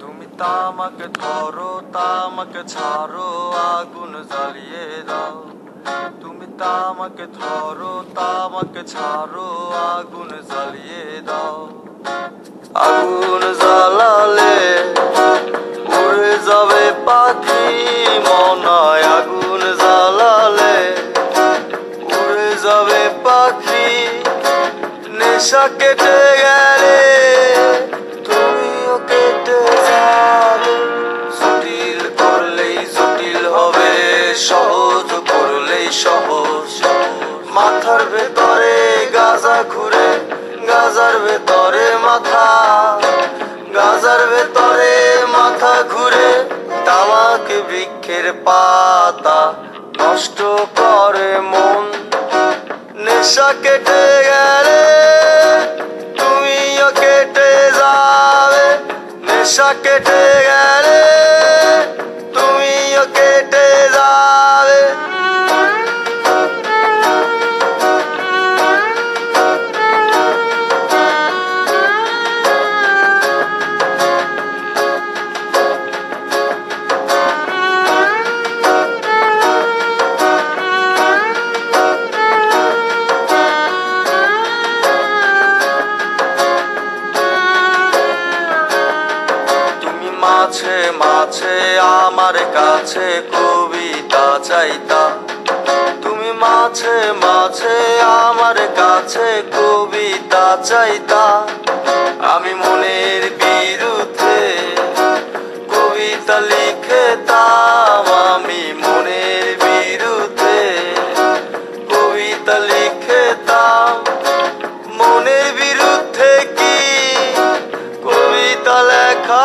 তুমি তামাক ধরো, তামাক ছাড়ো, আগুন জ্বালিয়ে দাও। তুমি তামাক ধরো, তামাক ছাড়ো, আগুন জ্বালিয়ে দাও। আগুন জ্বালালে নেশা কেটে গেলে তুমিও কেটে যাবে জটিল করলেই জটিল হবে, সহজ করলেই সহজ। মাথার ভেতরে গাজা ঘুরে গাজার ভেতরে মাথা। গাজার ভেতরে মাথা ঘুরে, তামাক বৃক্ষের পাতা নষ্ট করে মন। নেশা কেটে গেলে নেশা কেটে গেলে মাঝে মাঝে আমার কাছে কবিতা চাইতা। তুমি মাঝে মাঝে আমার কাছে কবিতা চাইতা। আমি মনের বিরুদ্ধে কবিতা লিখেতাম, আমি মনের বিরুদ্ধে কবিতা লিখেতাম। মনের বিরুদ্ধে কি কবিতা লেখা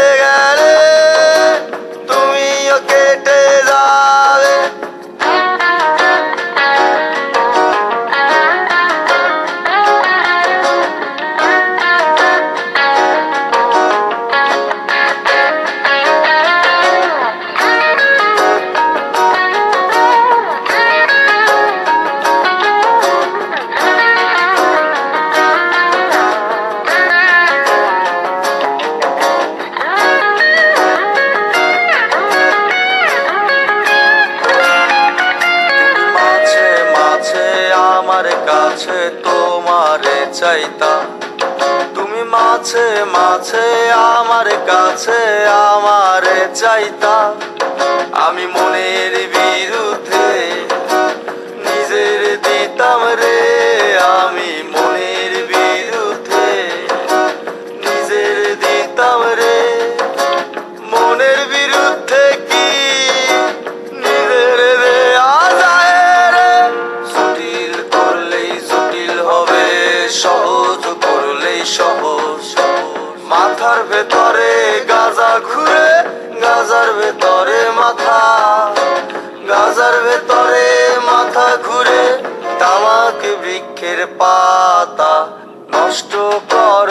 কাছে তোমারে চাইতা তুমি মাছে মাছে আমার কাছে আমারে চাইতা আমি মনের ভেতরে গাজা ঘুরে, গাজার ভেতরে মাথা, গাজার ভেতরে মাথা ঘুরে তামাক বৃক্ষের পাতা নষ্ট করে